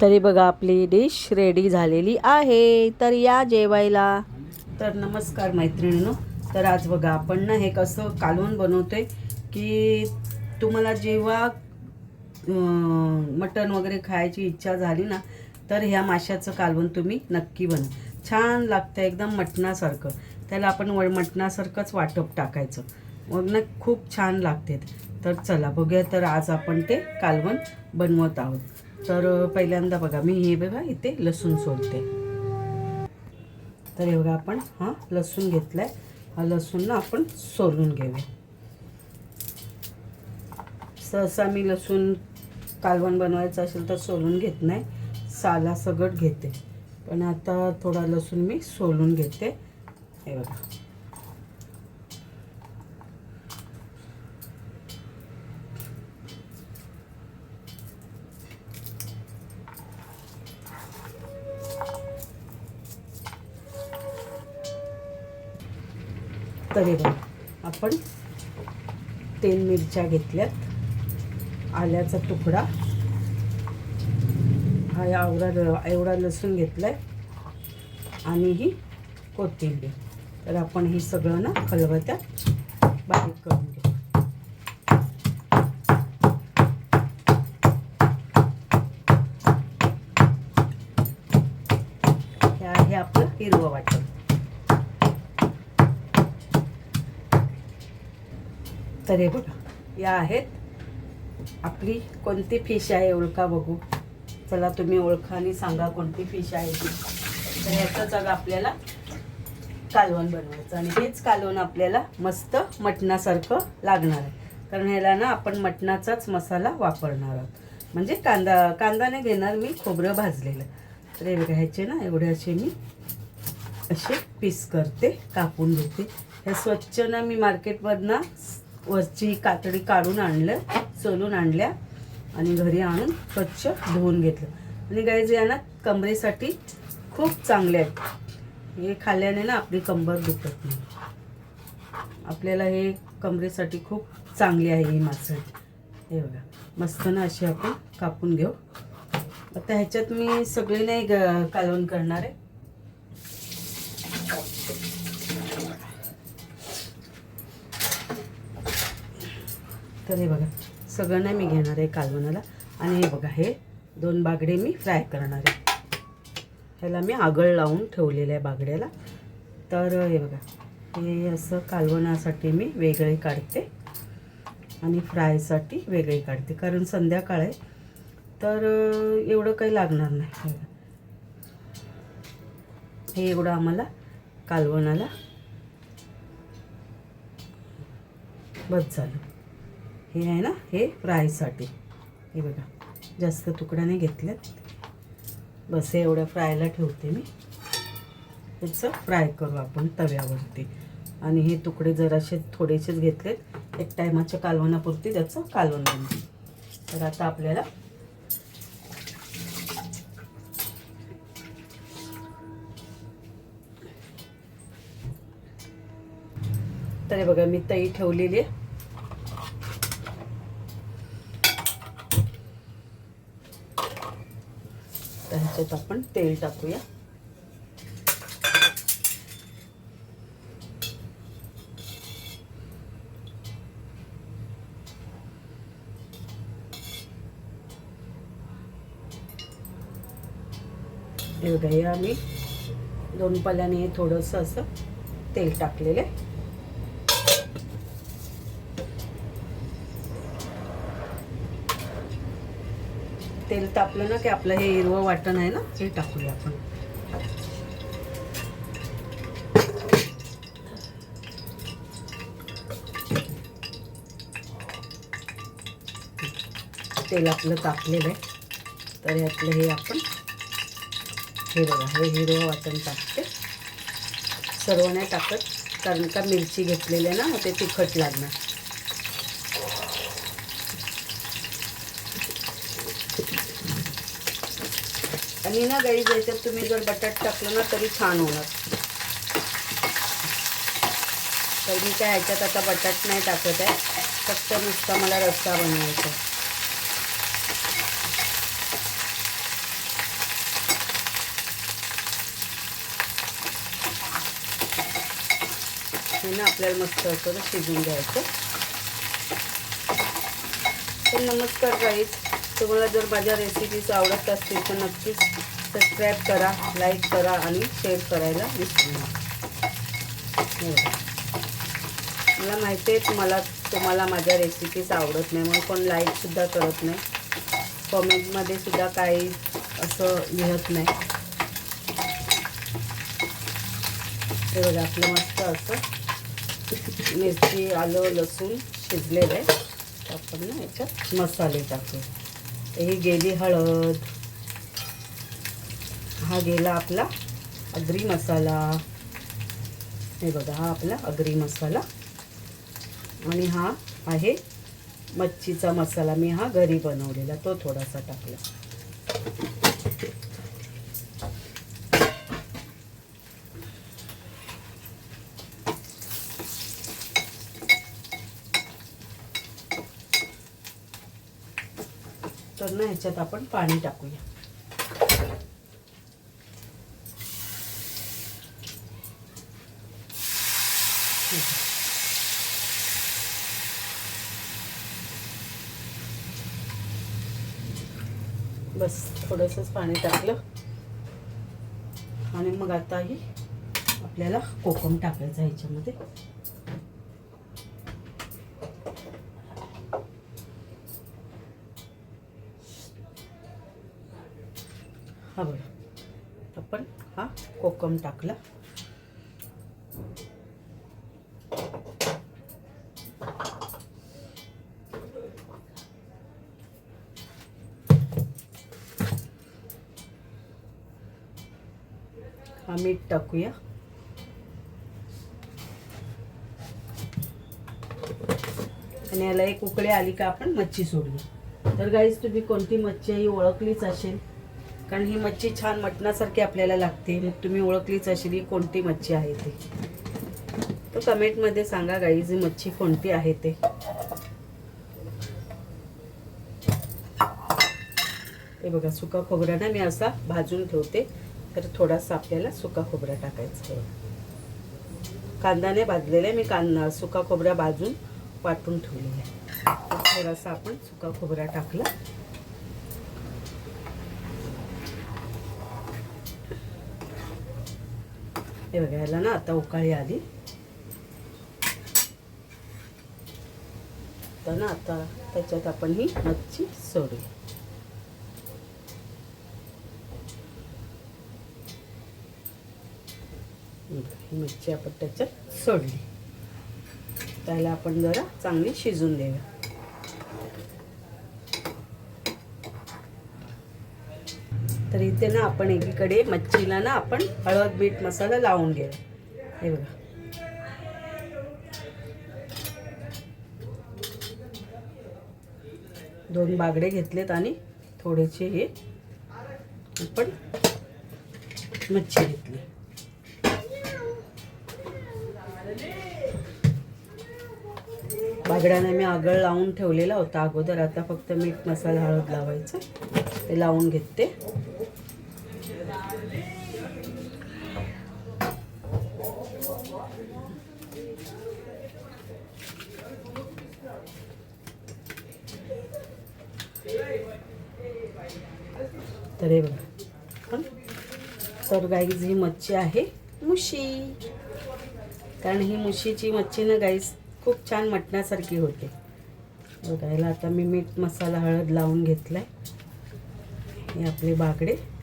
तरी बघा आपली डिश रेडी झालेली आहे. तर या जेवायला. तर नमस्कार मैत्रिणीनो. तर आज बघा आपण ना हे कसं कालवण बनवतोय की तुम्हाला जेव्हा मटण वगैरे खायची इच्छा झाली ना तर ह्या माशाचं कालवण तुम्ही नक्की बनवा छान लागतं एकदम मटणासारखं. त्याला आपण व मटणासारखंच वाटप टाकायचं. मग ना खूप छान लागते तर चला बघूया. तर आज आपण ते कालवण बनवत आहोत. तर पहिल्यांदा बघा मी हे बघा इथे लसूण सोलते. तर एवढा आपण हा लसूण घेतलाय. हा लसूण ना आपण सोलून घेऊया. सहसा मी लसूण कालवण बनवायचं असेल तर सोलून घेत नाही. साला सगट घेते. पण आता थोडा लसूण मी सोलून घेते. हे बघा. तरी बघा आपण तेल मिरच्या घेतल्यात. आल्याचा तुकडा. हा एवढा एवढा लसूण घेतलाय. आणि ही कोथिंबीर. तर आपण हे सगळं ना खलबत्यात बारीक करून घेऊ. हे आपलं हिरवं वाटतं तर हे बघा या आहेत. आपली कोणती फिश आहे ओळखा बघू. चला तुम्ही ओळखा आणि सांगा कोणती फिश आहे ती. तर ह्याचं जग आपल्याला कालवण बनवायचं आणि हेच कालवण आपल्याला मस्त मटणासारखं लागणार आहे. कारण ह्याला ना आपण मटणाचाच मसाला वापरणार आहोत. म्हणजे कांदा कांदा नाही घेणार मी खोबरं भाजलेलं. तर हे ह्याचे ना एवढे असे मी असे पीस करते कापून घेते. हे स्वच्छ ना मी मार्केटमधनं वरची कातडी काढून आणलं सोलून आणल्या आणि घरी आणून स्वच्छ धुवून घेतलं. आणि गाईज या ना कमरेसाठी खूप चांगले आहेत. हे खाल्ल्याने ना आपली कंबर दुखत नाही. आपल्याला हे कमरेसाठी खूप चांगली आहे ही मासळ हे बघा मस्त ना अशी आपण कापून घेऊ. आता ह्याच्यात मी सगळे नाही ग- कालवण करणार आहे. तर हे बघा सगळं नाही मी घेणार आहे कालवणाला. आणि हे बघा हे दोन बागडे मी फ्राय करणार आहे. ह्याला मी आगळ लावून ठेवलेलं आहे बागड्याला. तर हे बघा हे असं कालवणासाठी मी वेगळे काढते आणि फ्रायसाठी वेगळे काढते. कारण संध्याकाळ आहे तर एवढं काही लागणार नाही. हे हे एवढं आम्हाला कालवणाला बस झालं. हे आहे ना हे फ्रायसाठी. हे बघा जास्त तुकड्या नाही घेतल्यात बस हे एवढ्या फ्रायला ठेवते मी. ह्याचं फ्राय करू आपण तव्यावरती. आणि हे तुकडे जरासे थोडेसेच घेतलेत. एक टायमाच्या कालवणापुरती त्याचं कालवण बनते. तर आता आपल्याला तर बघा मी तई ठेवलेली आहे. तर ह्याच्यात आपण तेल टाकूया. एवढ्या आम्ही दोन पाल्याने थोडंसं असं तेल टाकलेलं आहे. तेल तापलं ना की आपलं हे हिरवं वाटण आहे ना हे टाकूया आपण. तेल आपलं तापलेलं आहे. तर यातलं हे आपण हे बघा हे हिरवं वाटण टाकते. सर्व नाही टाकत कारण का मिरची घेतलेली आहे ना ते तिखट लागणार. आणि ना गाई याच्यात तुम्ही जर बटाट टाकलं ना तरी छान होणार. तर मी काय ह्याच्यात आता बटाट नाही टाकत आहे. फक्त नुसता मला रस्सा बनवायचा हे ना आपल्याला मस्त असं शिजून घ्यायचं. तर नमस्कार गाईज. तुम्हाला जर माझ्या रेसिपीज आवडत असतील तर नक्कीच सबस्क्राईब करा लाईक करा आणि शेअर करायला विसरू नका. मला माहिती आहे तुम्हाला तुम्हाला माझ्या रेसिपीज आवडत नाही म्हणून कोण लाईकसुद्धा करत नाही. कॉमेंटमध्ये सुद्धा काही असं लिहत नाही. हे बघा आपलं मस्त असं मिरची आलं लसूण शिजलेलं आहे. आपण ना याच्यात मसाले टाकू ही गेली हळद. हा गेला आपला अग्री मसाला. हे बघा हा आपला अग्री मसाला. आणि हा आहे मच्छीचा मसाला. मी हा घरी बनवलेला तो थोडासा टाकला. ना ह्याच्यात आपण पाणी टाकूया. बस थोडंसंच पाणी टाकलं. आणि मग आता ही आपल्याला कोकम टाकायचं ह्याच्यामध्ये. हा बघा. आपण हा कोकम टाकला. हा मीठ टाकूया. आणि याला एक उकळी आली का आपण मच्छी सोडली तर गाईज तुम्ही कोणती मच्छी आहे ही ओळखलीच असेल कारण ही मच्छी छान मटणासारखी आपल्याला लागते. मग तुम्ही ओळखलीच अशी कोणती मच्छी आहे ते. तर कमेंटमध्ये सांगा गाईज ही मच्छी कोणती आहे ते. हे बघा सुका खोबरा ना मी असा भाजून ठेवते. तर थोडासा आपल्याला सुका खोबरा टाकायचा आहे. कांदाने भाजलेला आहे मी कांदा सुका खोबरा भाजून वाटून ठेवलेला आहे. थोडासा आपण सुका खोबरा टाकला. हे बघा ह्याला ना आता उकाळी आली. तर ना आता त्याच्यात आपण ही मच्छी सोडूया ही मच्छी आपण त्याच्यात सोडली. त्याला आपण जरा चांगली शिजून देऊया. तर इथे ना आपण एकीकडे मच्छीला ना आपण हळद मीठ मसाला लावून घेऊ. हे बघा. दोन बागडे घेतलेत आणि थोडेसे हे आपण मच्छी घेतली. बागड्याने मी आगळ लावून ठेवलेला होता. अगोदर आता फक्त मीठ मसाला हळद लावायचं. ते लावून घेते. तर हे बघा. हं? तर गाईज ही मच्छी आहे. मुशी. कारण ही मुशीची मच्छी ना गाईस खूप छान मटण्यासारखी होते. बघा याला आता मी मीठ मसाला हळद लावून घेतलाय. हे आपले बागडे.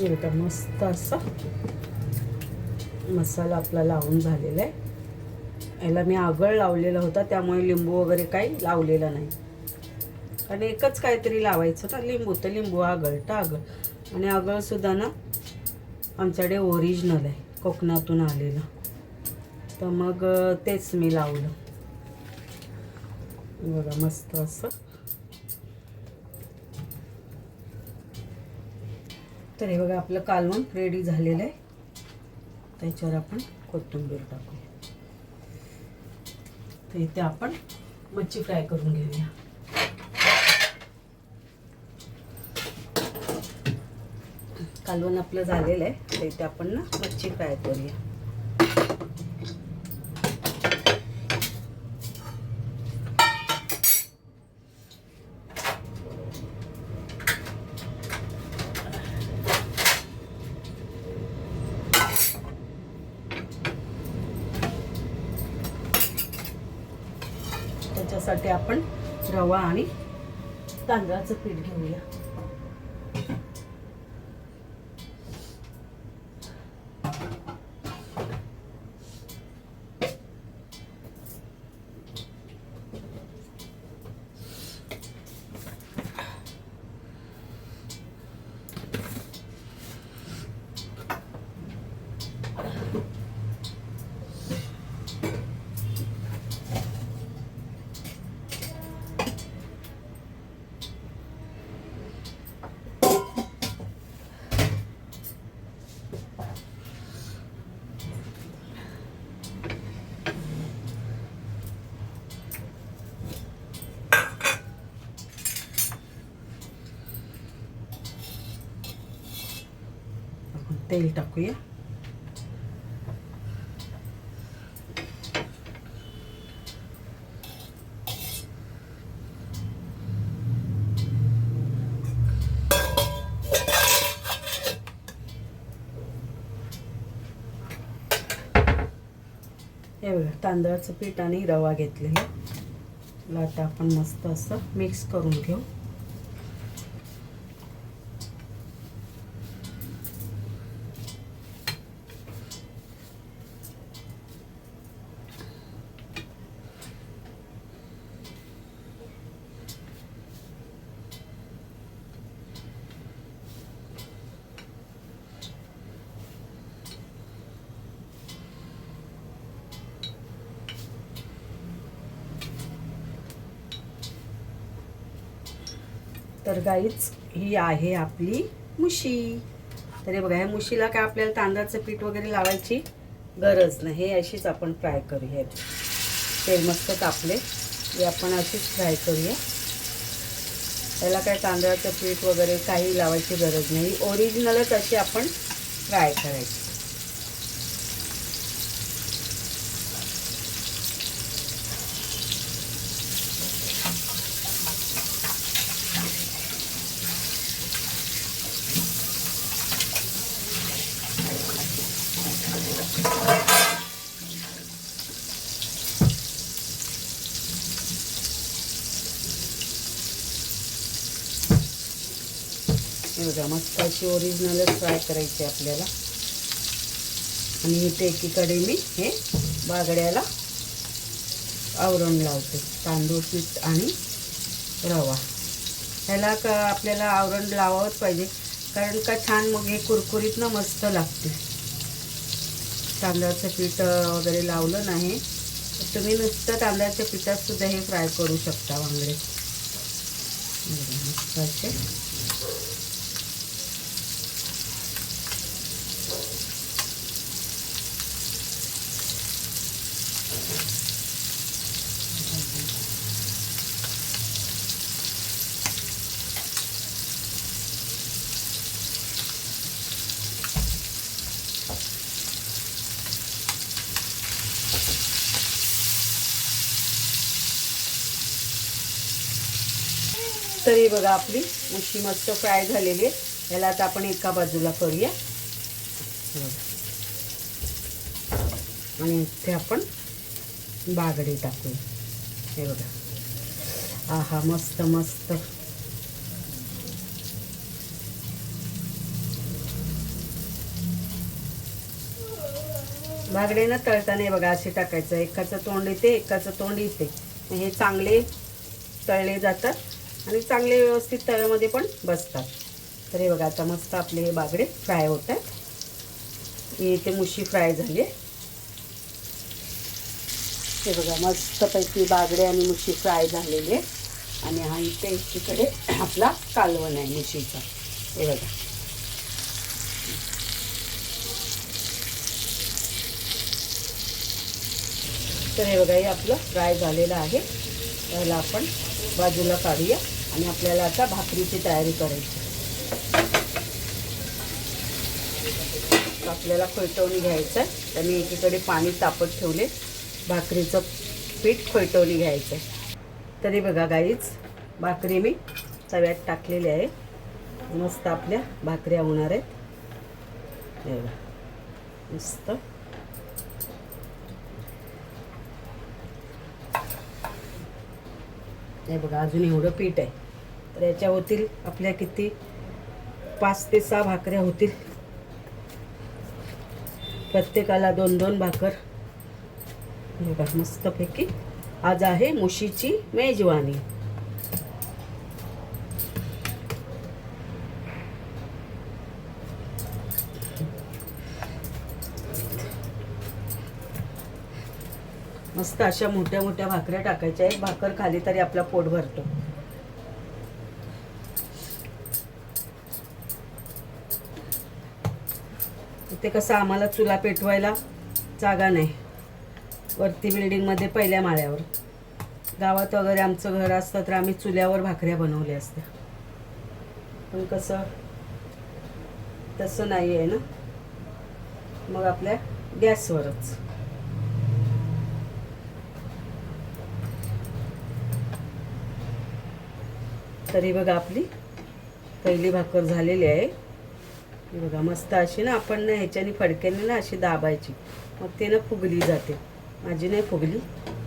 हे का मस्त असा. मसाला आपला लावून झालेला आहे. याला मी आगळ लावलेला होता त्यामुळे लिंबू वगैरे काही लावलेला नाही. कारण एकच काहीतरी लावायचं ना लिंबू तर लिंबू आगळ तर आगळ. आणि आगळसुद्धा ना आमच्याकडे ओरिजिनल आहे कोकणातून आलेलं. तर मग तेच मी लावलं. बघा मस्त असं. तर हे बघा आपलं कालवण रेडी झालेलं आहे. त्याच्यावर आपण कोथिंबीर टाकूया. तर इथे आपण मच्छी फ्राय करून घेऊया. कालवण आपलं झालेलं आहे. तर इथे आपण ना मच्छी फ्राय करूया त्याच्यासाठी आपण रवा आणि तांदळाचं पीठ घेऊया आपण तेल टाकूया हे तांदळाचं पीठ आणि रवा घेतलेलं. लाटा आपण मस्त असं मिक्स करून घेऊ. गाईच ही आहे आपली मुशी. तर हे बघा ह्या मुशीला काय आपल्याला तांदळाचं पीठ वगैरे लावायची गरज नाही. हे अशीच आपण फ्राय करूया. तेल मस्त तापले. हे आपण अशीच फ्राय करूया. त्याला काय तांदळाचं पीठ वगैरे काही लावायची गरज नाही. ओरिजिनलच अशी आपण फ्राय करायची हे बघा मस्त अशी ओरिजिनलच फ्राय करायची आपल्याला. आणि इथे एकीकडे मी हे बागड्याला आवरण लावते. तांदूळ पीठ आणि रवा. ह्याला का आपल्याला आवरण लावावंच पाहिजे. कारण का छान मग हे कुरकुरीत ना मस्त लागते. तांदळाचं पीठ वगैरे लावलं नाही. तुम्ही नुसतं तांदळाच्या पिठात सुद्धा हे फ्राय करू शकता वांगडे. असे. तरी बघा आपली उशी मस्त फ्राय झालेली आहे. याला आता आपण एका बाजूला करूया. आणि इथे आपण बागडी टाकूया. हे बघा. आहा मस्त मस्त. बागडेनं तळताना बघा असे टाकायचं. एकाचं तोंड येते एकाचं तोंड येते. हे चांगले तळले जातात. आणि चांगले व्यवस्थित तव्यामध्ये पण बसतात. तर हे बघा आता मस्त आपले हे बागडे फ्राय होत आहेत. इथे मुशी फ्राय झाली. हे बघा मस्तपैकी बागडे आणि मुशी फ्राय झालेले. आणि हा इथे एकीकडे आपला कालवण आहे मुशीचा. हे बघा. तर हे बघा हे आपलं फ्राय झालेलं आहे. त्याला आपण बाजूला काढूया आणि आपल्याला आता भाकरीची तयारी करायची आपल्याला खोयटवणी घ्यायचं आहे. तर मी एकीकडे पाणी तापत ठेवले. भाकरीचं पीठ खोयटवणी घ्यायचं आहे. तरी बघा गाईच भाकरी मी तव्यात टाकलेली आहे. मस्त आपल्या भाकऱ्या होणार आहेत. हे मस्त. हे बघा अजून एवढं पीठ आहे. तर याच्या होतील आपल्या किती? पाच ते सहा भाकऱ्या होतील. प्रत्येकाला दोन दोन भाकर. हे बघा मस्तपैकी. आज आहे मुशीची मेजवानी. मस्त अशा मोठ्या मोठ्या भाकऱ्या टाकायच्या एक भाकर खाली तरी आपला पोट भरतो. इथे कसं आम्हाला चुला पेटवायला जागा नाही. वरती बिल्डिंगमध्ये पहिल्या माळ्यावर. गावात वगैरे आमचं घर असतं तर आम्ही चुल्यावर भाकऱ्या बनवल्या असत्या. पण कसं तसं नाही आहे ना? मग आपल्या गॅसवरच. तरी बघा आपली. पहिली भाकर झालेली आहे. बघा मस्त अशी ना आपण ना ह्याच्याने फडक्याने ना अशी दाबायची. मग ते ना फुगली जाते. माझी नाही फुगली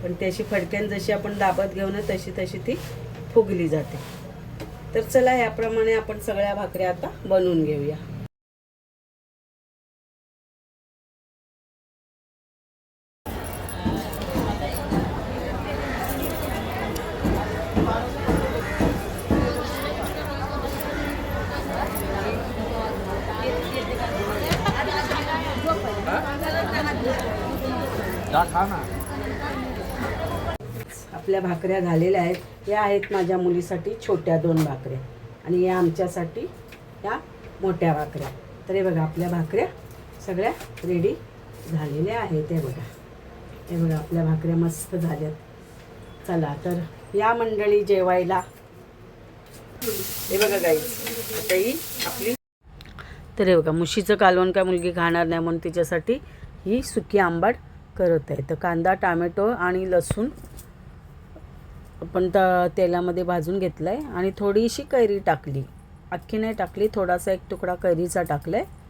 पण त्याशी फडक्याने जशी आपण दाबत घेऊ ना तशी तशी ती फुगली जाते. तर चला याप्रमाणे आपण सगळ्या भाकऱ्या आता बनवून घेऊया. आपल्या भाकऱ्या झालेल्या आहेत. या आहेत माझ्या मुलीसाठी छोट्या दोन भाकऱ्या. आणि या आमच्यासाठी या मोठ्या भाकऱ्या. तर हे बघा आपल्या भाकऱ्या सगळ्या रेडी झालेल्या आहेत. हे बघा. हे बघा आपल्या भाकऱ्या मस्त झाल्यात. चला तर या मंडळी जेवायला. हे बघा गाई आता ही आपली तर हे बघा मुशीचं कालवण काय मुलगी खाणार नाही म्हणून तिच्यासाठी ही सुकी आंबाट करत आहे. तर कांदा टामॅटो आणि लसूण आपण त तेलामध्ये भाजून घेतलं आहे आणि थोडीशी कैरी टाकली. अख्खी नाही टाकली थोडासा एक तुकडा कैरीचा टाकला आहे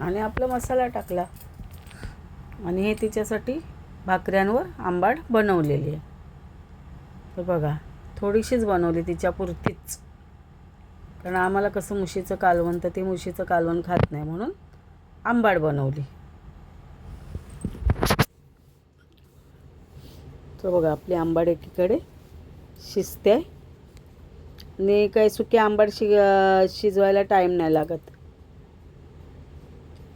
आणि आपला मसाला टाकला. आणि हे तिच्यासाठी भाकऱ्यांवर आंबाड बनवलेली आहे. तर बघा थोडीशीच बनवली तिच्यापुरतीच कारण आम्हाला कसं मुशीचं कालवण तर ती मुशीचं कालवण खात नाही म्हणून आंबाड बनवली. तर बघा आपली आंबाड एकीकडे शिजते. आहे आणि काही सुके आंबाड शि शिजवायला टाईम नाही लागत.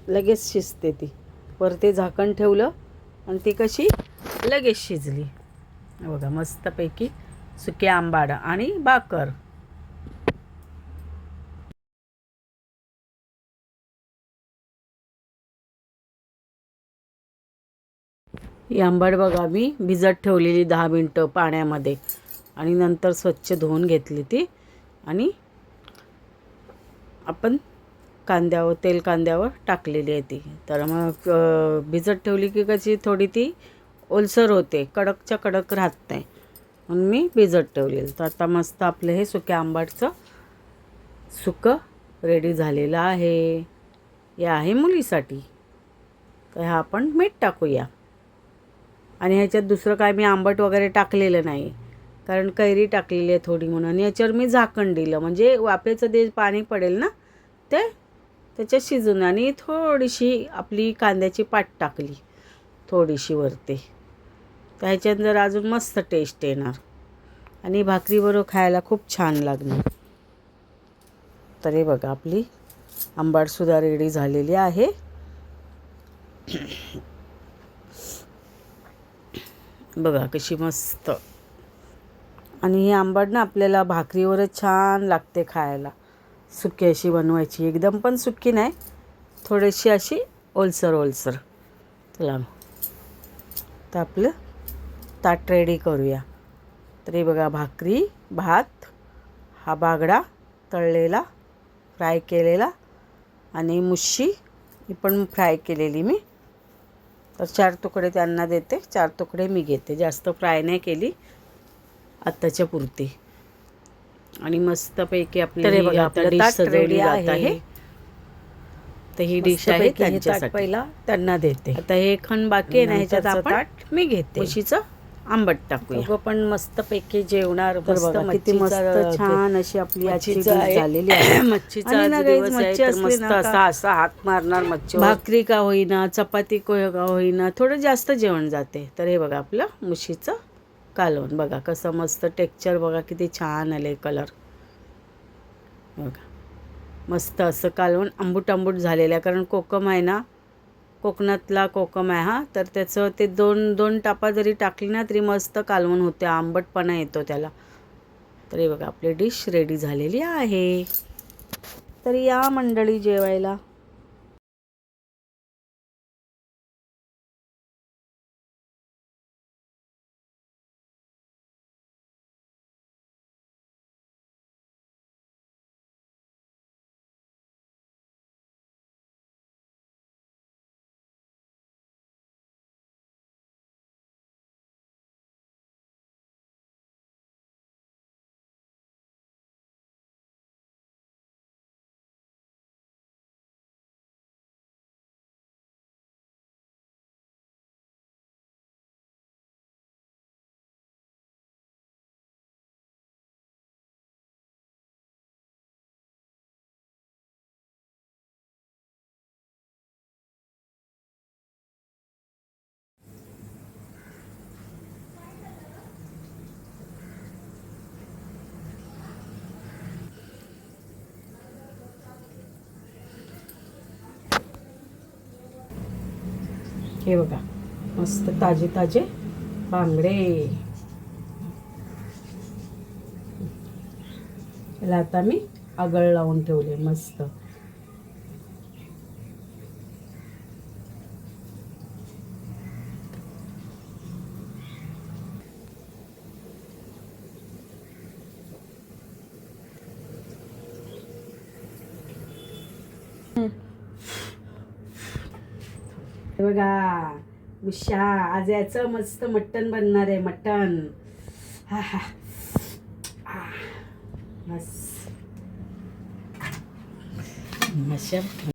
लगेच शिजते ती. वरती झाकण ठेवलं आणि ती कशी लगेच शिजली. बघा मस्तपैकी सुके आंबाड आणि भाकर. ही आंबट बघा मी भिजत ठेवलेली दहा मिनटं पाण्यामध्ये. आणि नंतर स्वच्छ धुवून घेतली ती. आणि आपण कांद्यावर तेल कांद्यावर टाकलेली आहे ती. तर मग भिजत ठेवली की कशी थोडी ती ओलसर होते कडकच्या कडक राहत नाही. म्हणून मी भिजत ठेवलेली तर आता मस्त आपलं हे सुक्या आंबाटचं सुकं रेडी झालेलं आहे. हे आहे मुलीसाठी. तर ह्या आपण मीठ टाकूया. आणि ह्याच्यात दुसरं काय मी आंबट वगैरे टाकलेलं नाही. कारण कैरी टाकलेली आहे थोडी म्हणून. आणि याच्यावर मी झाकण दिलं. म्हणजे वाफेचं जे पाणी पडेल ना ते त्याच्यात शिजून आणि थोडीशी आपली कांद्याची पाट टाकली. थोडीशी वरती. तर ह्याच्यात जर अजून मस्त टेस्ट येणार. आणि भाकरीबरोबर खायला खूप छान लागणार. तर हे बघा आपली आंबाडसुद्धा रेडी झालेली आहे. बघा कशी मस्त. आणि ही आंबट ना आपल्याला भाकरीवरच छान लागते खायला. सुकी अशी बनवायची. एकदम पण सुकी नाही. थोडीशी अशी ओलसर ओलसर. चला तर आपलं ताट रेडी करूया. तरी बघा भाकरी भात हा बागडा तळलेला फ्राय केलेला आणि मुशी ही पण फ्राय केलेली मी. तर चार तुकडे त्यांना देते चार तुकडे मी घेते. जास्त फ्राय नाही केली आत्ताच्या पुरती. आणि मस्तपैकी आपली सजवली जात आहे. तर ही डिश आहे त्यांच्यासाठी. पहिला त्यांना देते. आता हे खण बाकी आहे ना ह्याच्यात आपण मी घेते. म्हशीचं? आंबट टाकूया. पण मस्तपैकी जेवणार मस्त किती मस्त छान अशी आपली आजची. झालेली आहे. मच्छीचा मस्त असा असा हात मारणार मच्छी भाकरी का होईना चपाती को- का होईना थोडं जास्त जेवण जाते. तर हे बघा आपलं मुशीचं कालवण. बघा कसं मस्त टेक्चर बघा किती छान आले कलर बघा. मस्त असं कालवण आंबूट आंबूट झालेलं आहे कारण कोकम आहे ना कोकणातला कोकम आहे हा. तर त्याचं ते दोन दोन टापा जरी टाकली ना तरी मस्त कालवण होते आंबटपणा येतो त्याला. तर हे बघा आपली डिश रेडी झालेली आहे. तर या मंडळी जेवायला. हे बघा मस्त ताजे ताजे बांगडे याला आता मी आगळ लावून ठेवले मस्त हे बघा उषा आज याचं मस्त मटण बनणार आहे मटण. हा हा. बस मशा